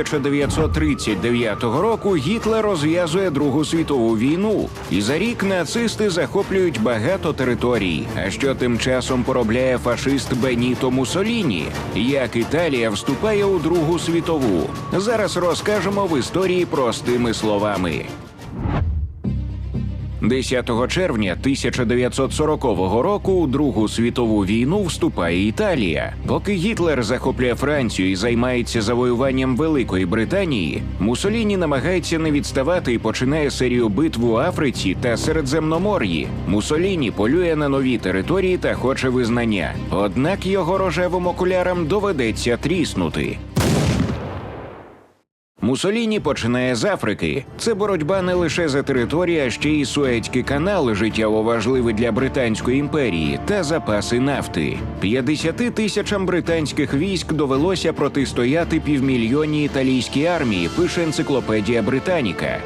1939 року Гітлер розв'язує Другу світову війну, і за рік нацисти захоплюють багато територій. А що тим часом поробляє фашист Беніто Муссоліні? Як Італія вступає у Другу світову? Зараз розкажемо в історії простими словами. 10 червня 1940 року у Другу світову війну вступає Італія. Поки Гітлер захоплює Францію і займається завоюванням Великої Британії, Мусоліні намагається не відставати і починає серію битв у Африці та Середземномор'ї. Мусоліні полює на нові території та хоче визнання. Однак його рожевим окулярам доведеться тріснути. Мусоліні починає з Африки. Це боротьба не лише за територію, а ще й Суецький канал, життєво важливий для Британської імперії, та запаси нафти. 50 тисячам британських військ довелося протистояти півмільйонній італійській армії, пише енциклопедія Британіка.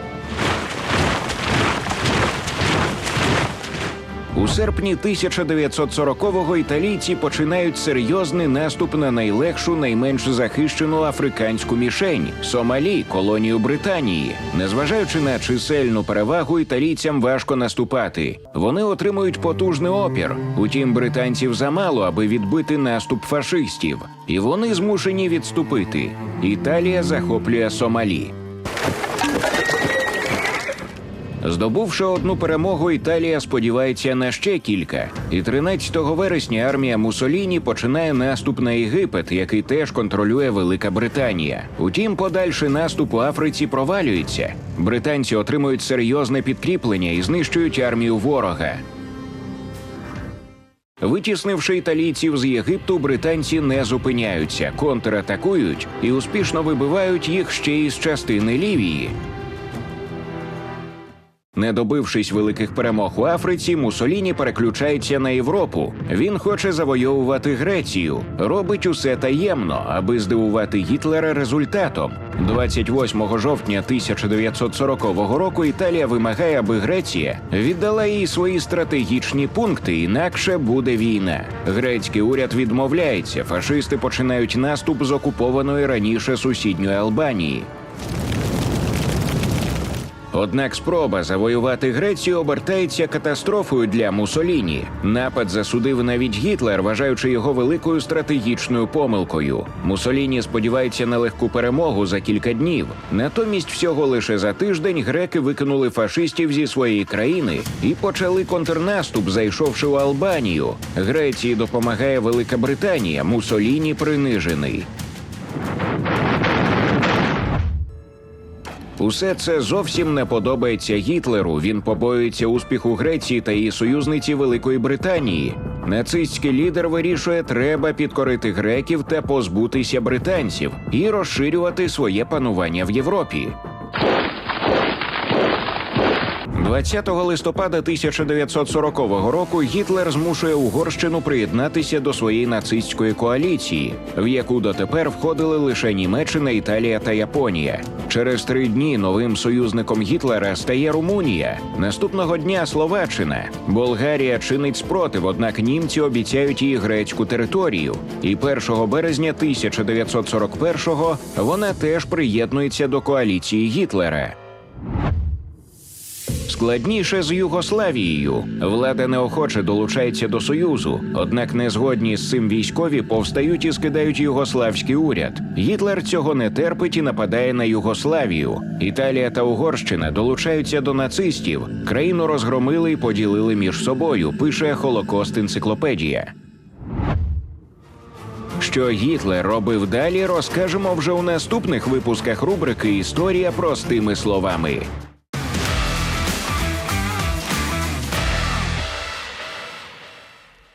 У серпні 1940-го італійці починають серйозний наступ на найлегшу, найменш захищену африканську мішень Сомалі, колонію Британії. Незважаючи на чисельну перевагу, італійцям важко наступати. Вони отримують потужний опір. Утім, британців замало, аби відбити наступ фашистів, і вони змушені відступити. Італія захоплює Сомалі. Здобувши одну перемогу, Італія сподівається на ще кілька. І 13 вересня армія Мусоліні починає наступ на Єгипет, який теж контролює Велика Британія. Утім, подальший наступ у Африці провалюється. Британці отримують серйозне підкріплення і знищують армію ворога. Витіснивши італійців з Єгипту, британці не зупиняються, контратакують і успішно вибивають їх ще із частини Лівії. Не добившись великих перемог у Африці, Мусоліні переключається на Європу. Він хоче завойовувати Грецію, робить усе таємно, аби здивувати Гітлера результатом. 28 жовтня 1940 року Італія вимагає, аби Греція віддала їй свої стратегічні пункти, інакше буде війна. Грецький уряд відмовляється. Фашисти починають наступ з окупованої раніше сусідньої Албанії. Однак спроба завоювати Грецію обертається катастрофою для Мусоліні. Напад засудив навіть Гітлер, вважаючи його великою стратегічною помилкою. Мусоліні сподівається на легку перемогу за кілька днів. Натомість, всього лише за тиждень греки викинули фашистів зі своєї країни і почали контрнаступ, зайшовши у Албанію. Греції допомагає Велика Британія. Мусоліні принижений. Усе це зовсім не подобається Гітлеру. Він побоюється успіху Греції та її союзниці Великої Британії. Нацистський лідер вирішує, треба підкорити греків та позбутися британців і розширювати своє панування в Європі. 20 листопада 1940 року Гітлер змушує Угорщину приєднатися до своєї нацистської коаліції, в яку дотепер входили лише Німеччина, Італія та Японія. Через три дні новим союзником Гітлера стає Румунія. Наступного дня Словаччина. Болгарія чинить спротив, однак німці обіцяють їй грецьку територію. І 1 березня 1941-го вона теж приєднується до коаліції Гітлера. Складніше з Югославією. Влада неохоче долучається до союзу, однак не згодні з цим військові повстають і скидають югославський уряд. Гітлер цього не терпить і нападає на Югославію. Італія та Угорщина долучаються до нацистів. Країну розгромили і поділили між собою. Пише Холокост енциклопедія. Що Гітлер робив далі, розкажемо вже у наступних випусках рубрики Історія простими словами.